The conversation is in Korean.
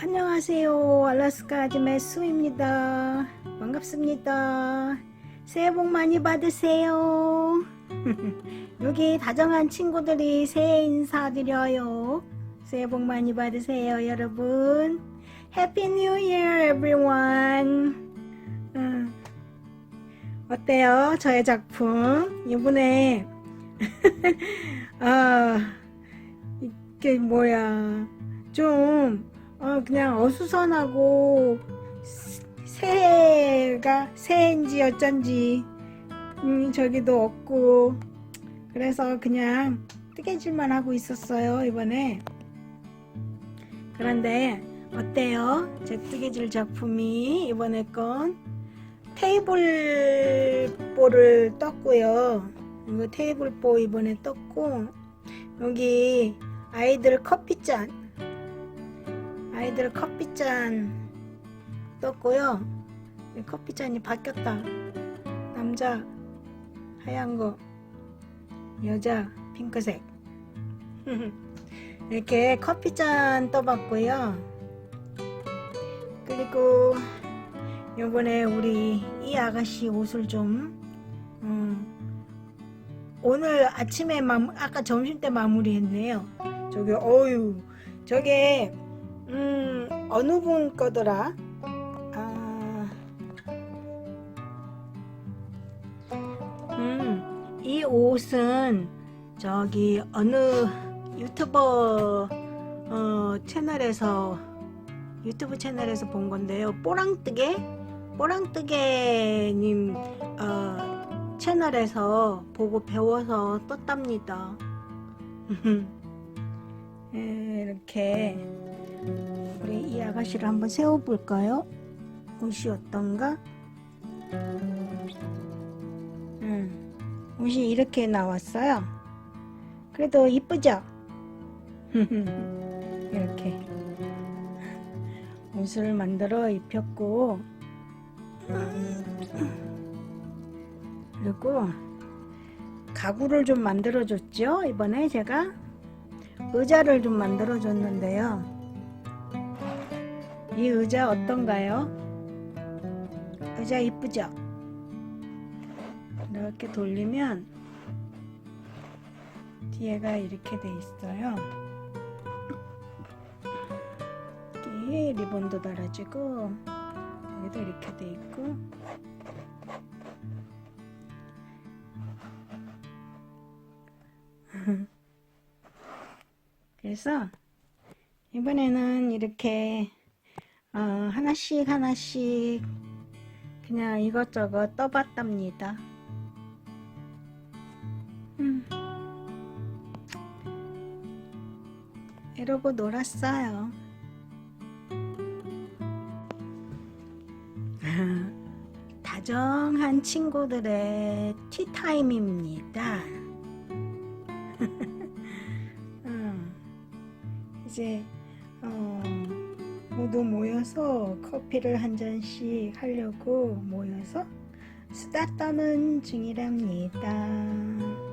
안녕하세요. 알라스카 아줌마 수입니다. 반갑습니다. 새해 복 많이 받으세요. 여기 다정한 친구들이 새해 인사드려요. 새해 복 많이 받으세요, 여러분. Happy New Year, everyone. 음, 어때요? 저의 작품. 이번에, 아, 이게 뭐야. 좀, 어, 그냥 어수선하고, 스- 새해가 새해인지 어쩐지, 음, 저기도 없고, 그래서 그냥 뜨개질만 하고 있었어요, 이번에. 그런데, 어때요? 제 뜨개질 작품이 이번에 건 테이블보를 떴고요. 이거 테이블보 이번에 떴고, 여기 아이들 커피잔 아이들 커피잔 떴고요. 이 커피잔이 바뀌었다. 남자 하얀 거 여자 핑크색. 이렇게 커피잔 떠봤고요. 그리고 요번에 우리 이 아가씨 옷을 좀 음, 오늘 아침에 마, 아까 점심 때 마무리했네요. 저게 어유 저게 음 어느 분 거더라? 아, 음 이 옷은 저기 어느 유튜버 어, 채널에서 유튜브 채널에서 본 건데요. 뽀랑뜨개 뽀랑뜨개님 어, 채널에서 보고 배워서 떴답니다. 예, 이렇게 우리 이 아가씨를 한번 세워볼까요? 옷이 어떤가? 음, 옷이 이렇게 나왔어요. 그래도 이쁘죠? 이렇게 옷을 만들어 입혔고 그리고 가구를 좀 만들어 줬죠 이번에 제가 의자를 좀 만들어 줬는데요 이 의자 어떤가요? 의자 이쁘죠? 이렇게 돌리면 뒤에가 이렇게 돼 있어요 여기 리본도 달아지고 여기도 이렇게 돼 있고 그래서 이번에는 이렇게 어, 하나씩 하나씩 그냥 이것저것 떠봤답니다. 음. 이러고 놀았어요. 다정한 친구들의 티타임입니다. 음, 이제 어, 모두 모여서 커피를 한 잔씩 하려고 모여서 수다 떠는 중이랍니다.